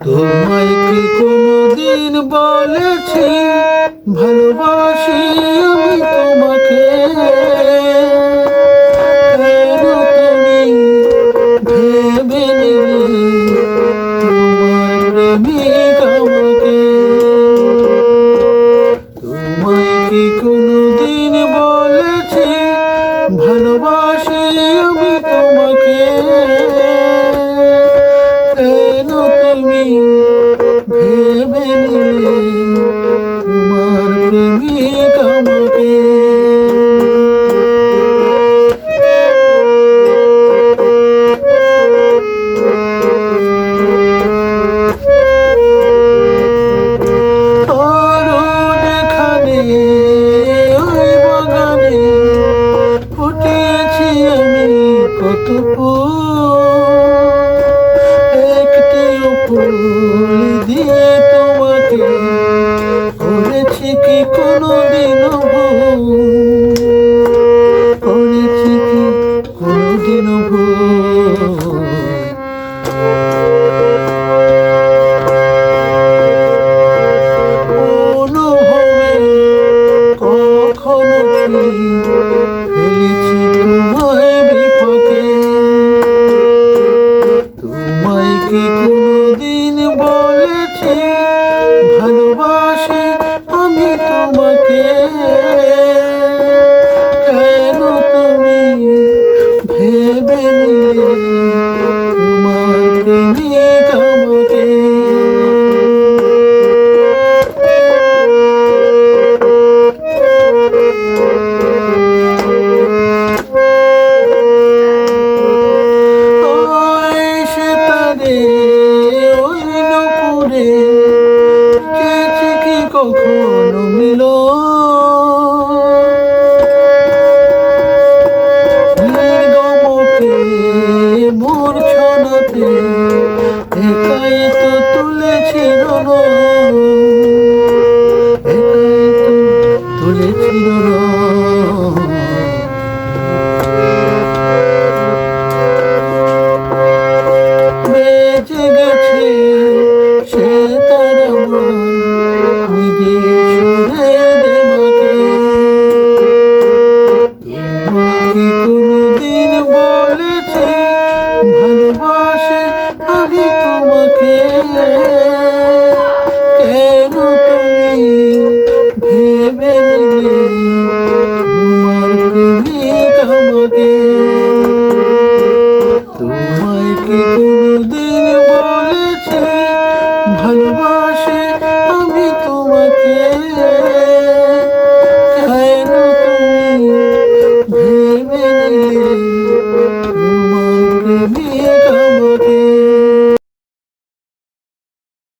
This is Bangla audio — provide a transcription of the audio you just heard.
তোমায় কি কোনোদিন বলেছি? ভালোবাসি আমি তোমাকে। ভেবে তোমার প্রেমিক কত একটি ফুল দিয়ে তোমাকে করেছি কি কোনোদিন ভুল বলেছি ভালোবাসি কখনো মিল। মূর্ছনাতে একাই তো তুলেছিল একাই তো তুলেছিল বেঁচে কেন তুমি ভেবে নিলে তোমার প্রেমিক তোমায় কি কোনোদিন